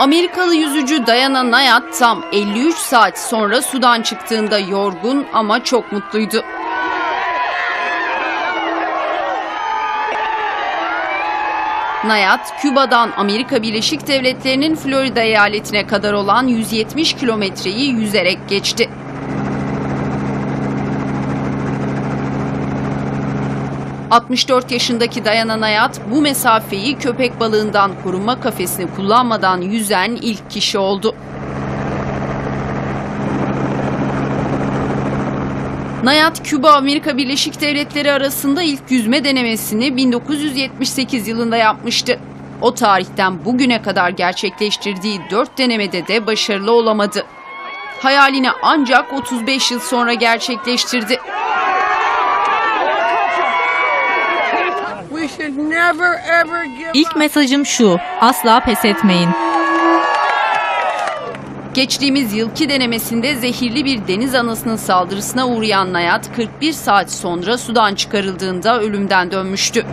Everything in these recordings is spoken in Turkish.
Amerikalı yüzücü Diana Nayat tam 53 saat sonra sudan çıktığında yorgun ama çok mutluydu. Nayat, Küba'dan Amerika Birleşik Devletleri'nin Florida eyaletine kadar olan 170 kilometreyi yüzerek geçti. ...64 yaşındaki Diana Nayat bu mesafeyi köpek balığından korunma kafesini kullanmadan yüzen ilk kişi oldu. Nayat, Küba Amerika Birleşik Devletleri arasında ilk yüzme denemesini 1978 yılında yapmıştı. O tarihten bugüne kadar gerçekleştirdiği dört denemede de başarılı olamadı. Hayalini ancak 35 yıl sonra gerçekleştirdi. İlk mesajım şu, asla pes etmeyin. Geçtiğimiz yılki denemesinde zehirli bir deniz anasının saldırısına uğrayan Nayat 41 saat sonra sudan çıkarıldığında ölümden dönmüştü.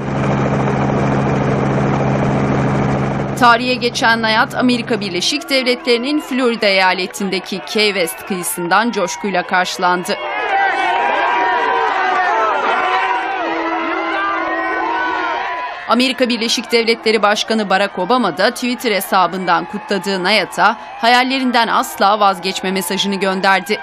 Tarihe geçen Nayat, Amerika Birleşik Devletleri'nin Florida eyaletindeki Key West kıyısından coşkuyla karşılandı. Amerika Birleşik Devletleri Başkanı Barack Obama da Twitter hesabından kutladığı Nayat'a hayallerinden asla vazgeçme mesajını gönderdi.